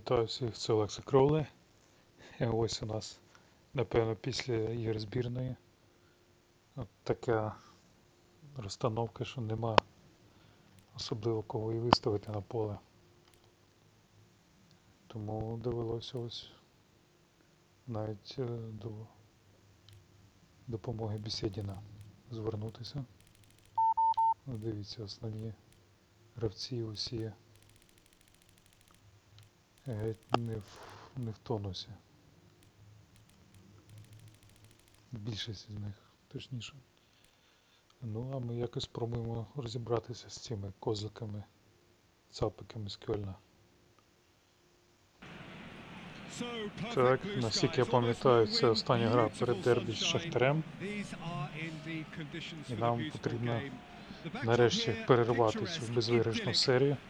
Вітаю всіх, це Олекса Кроуле. Ось у нас, напевно, після ігор збірної. От така розстановка, що нема особливо кого і виставити на поле. Тому довелося ось навіть е, до допомоги Бесєдіна звернутися. Ну, Дивіться, основні гравці усі геть не в, не в тонусі. Більшість з них, точніше. Ну, а ми якось спробуємо розібратися з цими козаками, цапиками з Кьольна. Так, наскільки я пам'ятаю, це остання гра перед дербі з Шахтарем. І нам потрібно нарешті перервати цю безвиграшну серію.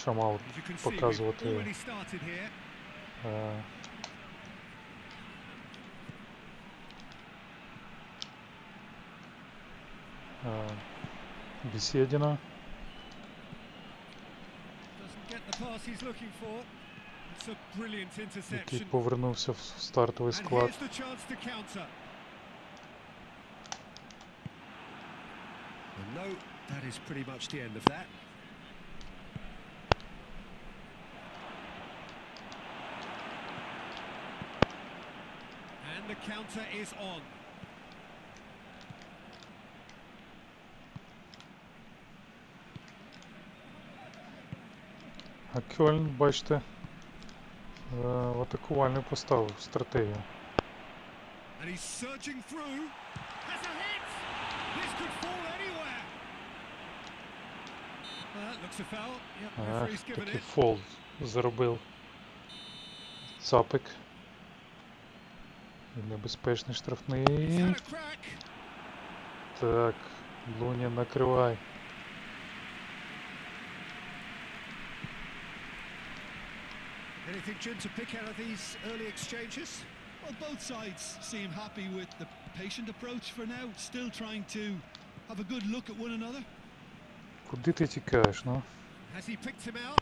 Що мав показувати е, е, brilliant який повернувся в стартовий склад. no, that is pretty much the end of that. And the counter is on. А Кьольн, бачите, е, в атакувальну поставив стратегію. And he's surging through. Has a hit! This could fall anywhere. Well, that looks a foul. Yep, referee's given it. фол заробив цапик. Небезпечний штрафний. Так, Луня накривай. Anything, Jim, to pick out of these early exchanges? Well, both sides seem happy with the patient approach for now, still trying to have a good look at one another. Куди ти тікаєш, ну? Has he picked him out?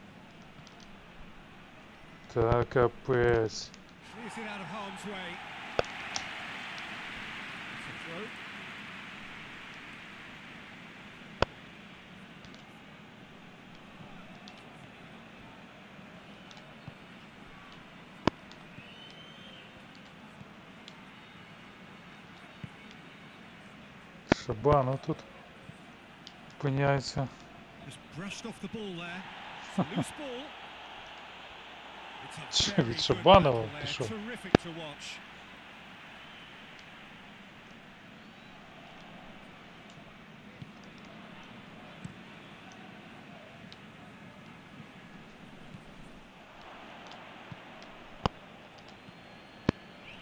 Та капець. Clears it out of harm's way. It's a Що, very від good Шабанова battle there. пішов? Terrific to watch.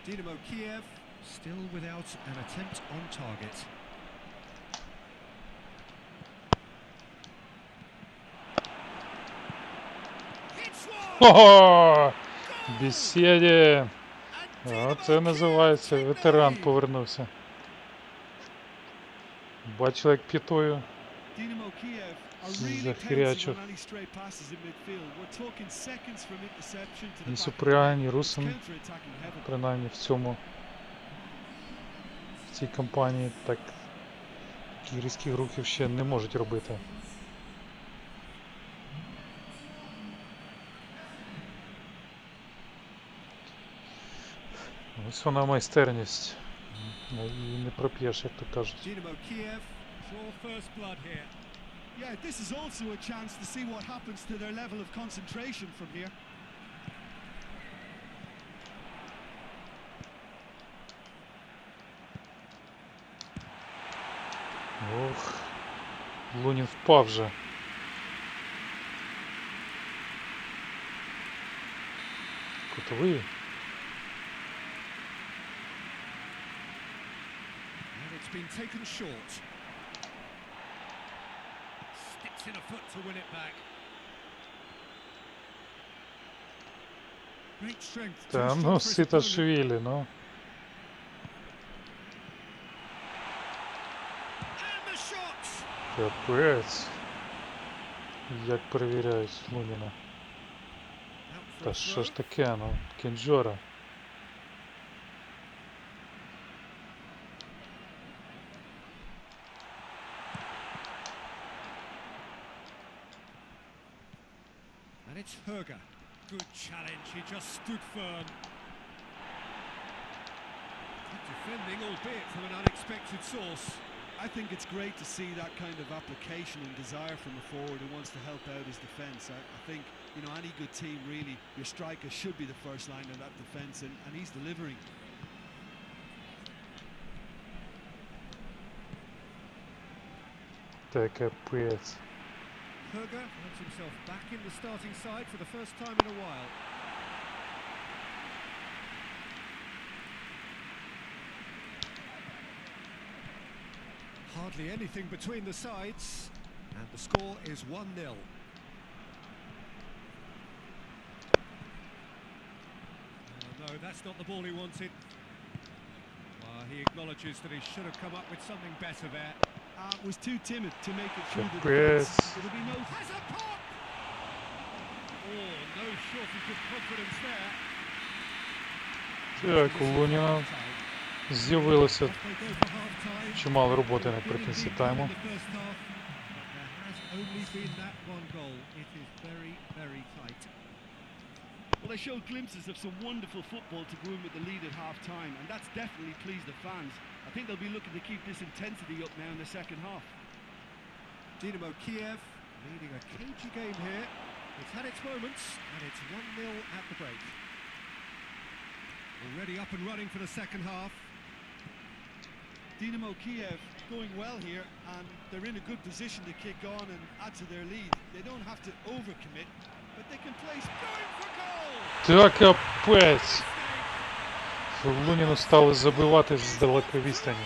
Dynamo Kiev still without an attempt on target. Hits one! Ого! Бесєді! Оце називається ветеран повернувся. Бачили, як п'ятою. The Ні. Супря, Русин, принаймні в цьому в цій кампанії так такі різкі рухів ще не можуть робити. Ось вона майстерність. Ну, Її не проп'єш, як то кажуть. Dynamo Kiev draw first blood here. Yeah, this is also a chance to see what happens to their level of concentration from here. Ох, Лунін впав вже. Кутовий. Been taken short. Sticks in a foot to win it back. Great strength. Та ну. Сіташвілі, ну. Капець. Як перевіряють Луніна. Та що ж таке, ну, кінжора. Berger. Good challenge, he just stood firm. Good defending, albeit from an unexpected source. I think it's great to see that kind of application and desire from a forward who wants to help out his defence. I, I, think, you know, any good team really, your striker should be the first line of that defence, and, and he's delivering. Take a breath. Herger finds himself back in the starting side for the first time in a while. Hardly anything between the sides, and the score is 1 0. Uh, no, that's not the ball he wanted. Well, he acknowledges that he should have come up with something better there. Uh, was too timid to make it through the Yes. defence. It'll be no Has a pop! Oh, no shortage of confidence there. Так, у Луніна з'явилося Off they go for half-time. чимало роботи наприкінці тайму. There has only been that one goal. It is very, very tight. Well, they showed glimpses of some wonderful football to go in with the lead at half time, and that's definitely pleased the fans. I think they'll be looking to keep this intensity up now in the second half. Dynamo Kiev leading a cagey game here. It's had its moments, and it's 1-0 at the break. Already up and running for the second half. Dynamo Kiev going well here, and they're in a good position to kick on and add to their lead. They don't have to overcommit, but they can place going for goal. Та капець. Луніну стали забивати з далекої відстані.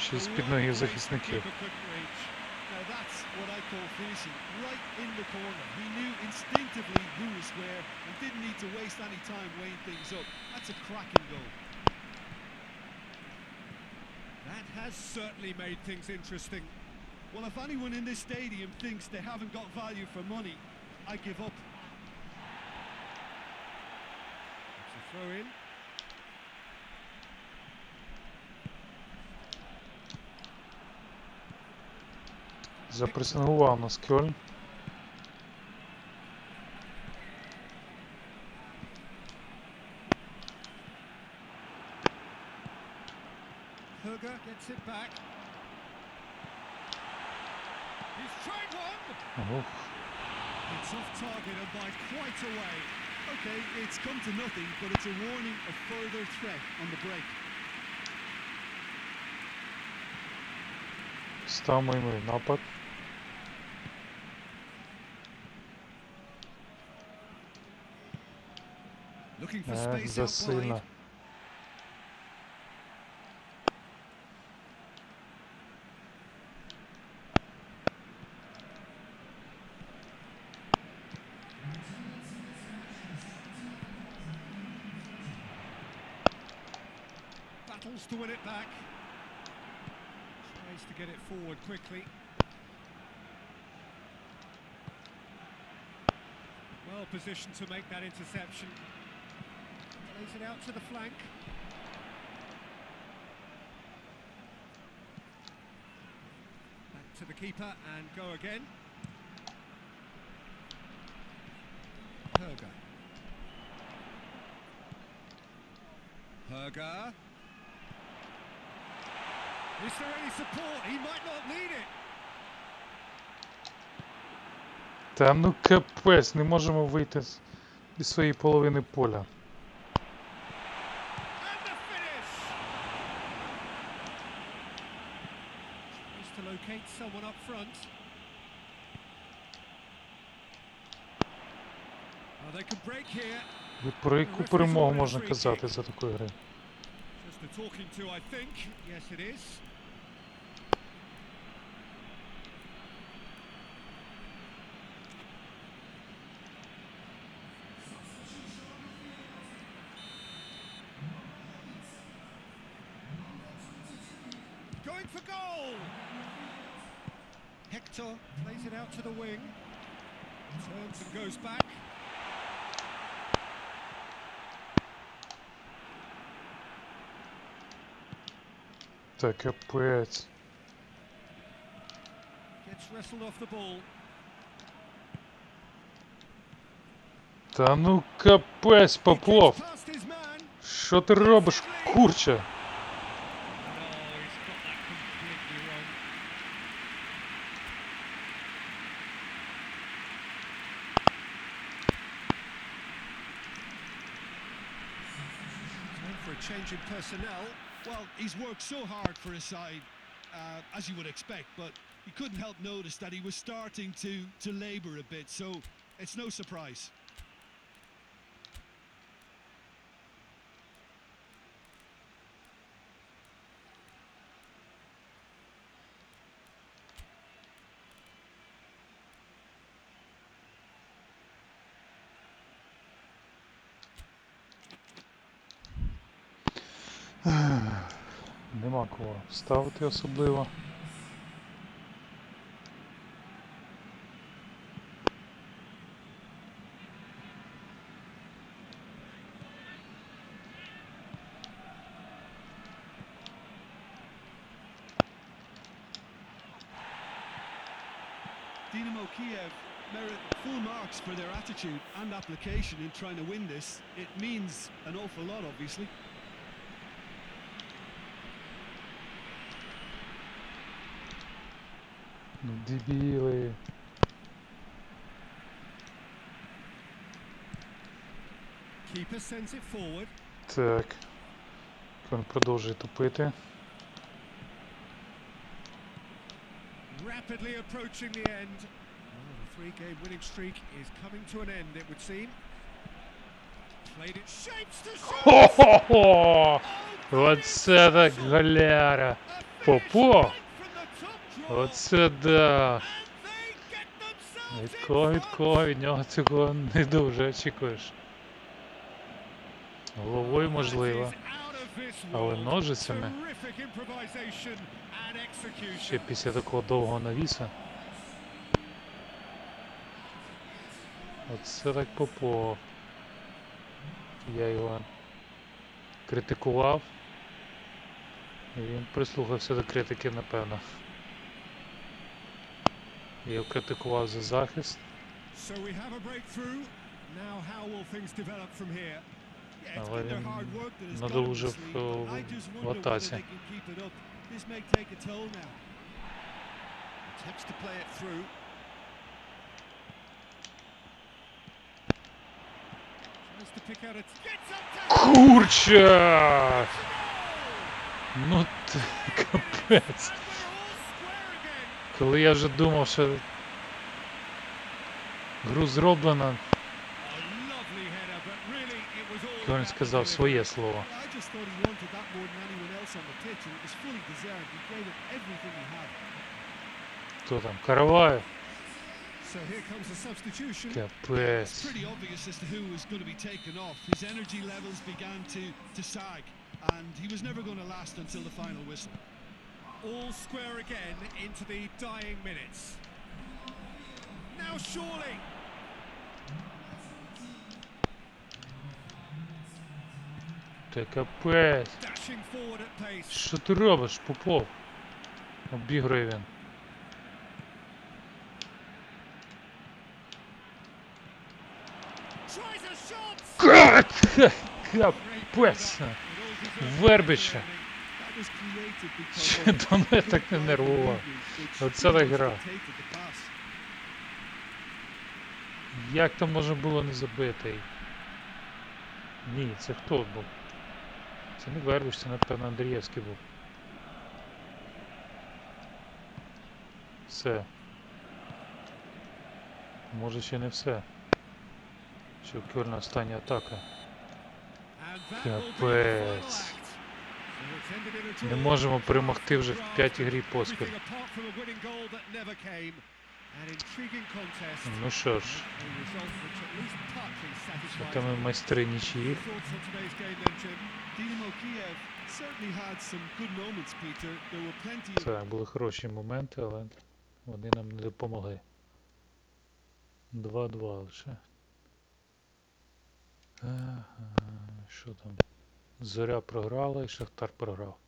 Ще з-під ноги захисників. That has certainly made things interesting. Well, if anyone in this stadium thinks they haven't got value for money, I give up. throw in. Запресингував нас Кьольн. Herger gets it back. He's tried one. Ух. It's off target and by quite a way. Okay, it's come to nothing, but it's a warning of further threat on the break. Став моїми напад. Looking for Ех, space out To win it back. Tries to get it forward quickly. Well positioned to make that interception. Plays it out to the flank. Back to the keeper and go again. Herger. Herger. Is there any support? He might not need it. Та ну капець, не можемо вийти з, із своєї половини поля. Про яку перемогу можна казати за такої гри? Just the talking to, I think. Yes, it is. Going for goal! Hector plays it out to the wing. Turns and goes back. Та капець. Gets wrestled off the ball. Та ну капець, Попов! Що ти робиш, курче? Personnel. Well, he's worked so hard for his side, uh, as you would expect, but you couldn't help notice that he was starting to to labour a bit. So it's no surprise. Нема кого ставити особливо. Dynamo Kiev merit full marks for their attitude and application in trying to win this. It means an awful lot, obviously. Ну, forward. Так. Він продовжує тупити. Rapidly approaching the end. Well, the three-game winning streak is coming to an end, it would seem. Played it shapes to shoot. Хо-хо-хо! Оце так галяра! Попов! Оце да! Від кого, від кого, від нього цього не дуже очікуєш. Головою можливо. але ножицями Ще після такого довгого навіса. Оце так Попов. Я його критикував. І він прислухався до критики, напевно. Я його критикував за захист. Але він надолужив е, в атаці. Курча! Ну ти капець. and we're all square again. Коли я вже думав, що гру зроблено, A lovely header, but really it was all Кьорн about the сказав delivery. своє слово. I just thought he wanted that more than anyone else on the pitch, and it was fully deserved. He gave it everything he had. Хто там? Караваєв? So here comes the substitution. It's Капець. pretty obvious as to who was going to be taken off. His energy levels began to, to sag, and he was never going to last until the final whistle. All square again into the dying minutes. Now surely. Та капець. Що ти робиш, Попов? Обігрує він. Капець! Вербича. До мене так не which Оце really так гра. Як там можна було не забити? Ні, це хто був? Це не Вербич, це напевно Андрієвський був. Все. Може ще не все. Ще в остання атака. Капець. Не можемо перемогти вже в п'ятій грі поспіль. Ну що ж, це ми майстри нічиї. Так, були хороші моменти, але вони нам не допомогли. 2-2 лише. Ага, що там? Зоря програла і Шахтар програв.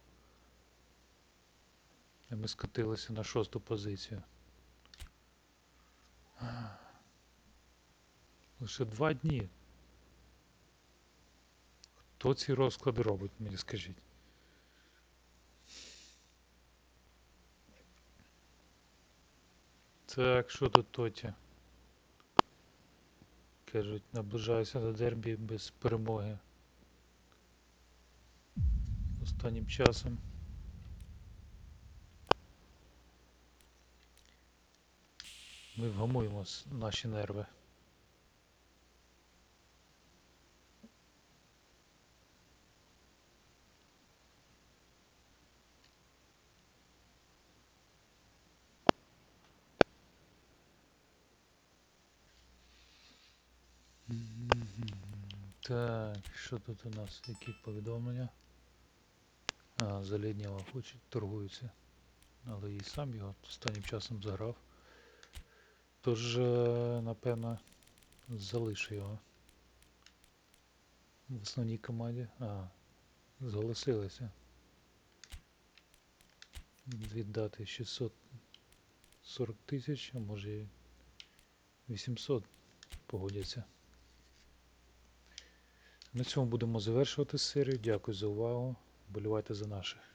І ми скотилися на шосту позицію. Лише два дні. Хто ці розклади робить, мені скажіть? Так, що тут Тоті? Кажуть, наближаюся до дербі без перемоги. Останнім часом. Ми вгамуємо наші нерви. Так, що тут у нас? Які повідомлення? Заліднєва хочуть, торгуються. Але і сам його останнім часом заграв. Тож, е, напевно, залишу його. В основній команді. А, зголосилися. Віддати 640 тисяч, а може і 800 погодяться. На цьому будемо завершувати серію. Дякую за увагу. Болівайте за наших.